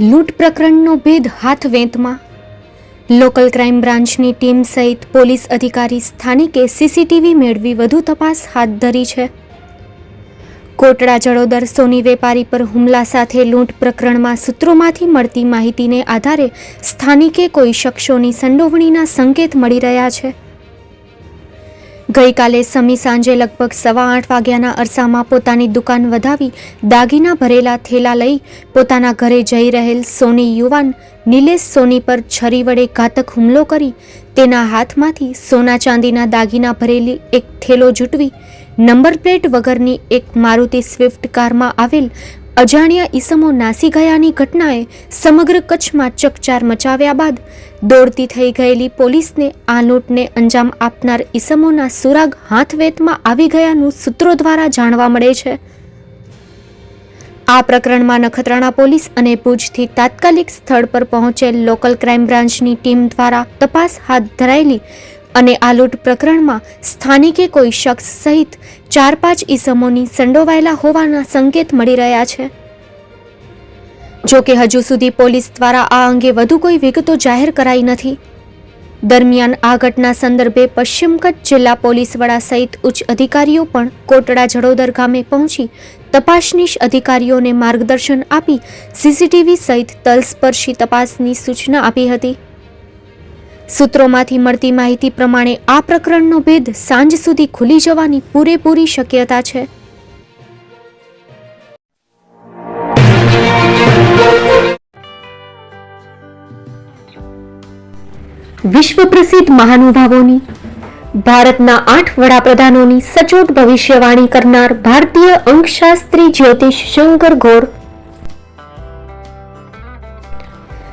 લૂંટ પ્રકરણનો ભેદ હાથ વેંતમાં. લોકલ ક્રાઇમ બ્રાન્ચની ટીમ સહિત પોલીસ અધિકારી સ્થાનિકે સીસીટીવી મેળવી વધુ તપાસ હાથ ધરી છે. કોટડા જડોદર સોની વેપારી પર હુમલા સાથે લૂંટ પ્રકરણમાં સૂત્રોમાંથી મળતી માહિતીને આધારે સ્થાનિકે કોઈ શખ્સોની સંડોવણીના સંકેત મળી રહ્યા છે. ગઈકાલે સમી સાંજે લગભગ સવા આઠ વાગ્યાના અરસામાં પોતાની દુકાન વધાવી દાગીના ભરેલા થેલા લઈ પોતાના ઘરે જઈ રહેલ સોની યુવાન નિલેશ સોની પર છરી વડે ઘાતક હુમલો કરી તેના હાથમાંથી સોના ચાંદીના દાગીના ભરેલી એક થેલો જૂટવી નંબર પ્લેટ વગરની એક મારુતિ સ્વિફ્ટ કારમાં આવેલ અજાણ્યા ઈસમો નાસી ગયાની ઘટનાએ સમગ્ર કચ્છમાં ચકચાર મચાવ્યા બાદ દોડતી થઈ ગયેલી પોલીસને આ લૂંટને અંજામ આપનાર ઈસમોના સુરાગ હાથવેતમાં આવી ગયાનું સૂત્રો દ્વારા જાણવા મળે છે. આ પ્રકરણમાં નખત્રાણા પોલીસ અને ભુજથી તાત્કાલિક સ્થળ પર પહોંચેલ લોકલ ક્રાઇમ બ્રાન્ચની ટીમ દ્વારા તપાસ હાથ ધરાયેલી અને આ લૂંટ પ્રકરણમાં સ્થાનિકે કોઈ શખ્સ સહિત ચાર પાંચ ઈસમોની સંડોવાયેલા હોવાના સંકેત મળી રહ્યા છે. જો કે હજુ સુધી પોલીસ દ્વારા આ અંગે વધુ કોઈ વિગતો જાહેર કરાઈ નથી. દરમિયાન આ ઘટના સંદર્ભે પશ્ચિમ કચ્છ જિલ્લા પોલીસ વડા સહિત ઉચ્ચ અધિકારીઓ પણ કોટડા જડોદર ગામે પહોંચી તપાસનીશ અધિકારીઓને માર્ગદર્શન આપી સીસીટીવી સહિત તલસ્પર્શી તપાસની સૂચના આપી હતી. સૂત્રોમાંથી મળતી માહિતી પ્રમાણે આ પ્રકરણનો ભેદ સાંજ સુધી ખુલી જવાની પૂરેપૂરી શક્યતા છે. વિશ્વ પ્રસિદ્ધ મહાનુભાવોની, ભારતના આઠ વડાપ્રધાનોની સચોટ ભવિષ્યવાણી કરનાર ભારતીય અંકશાસ્ત્રી જ્યોતિષ શંકર ગોર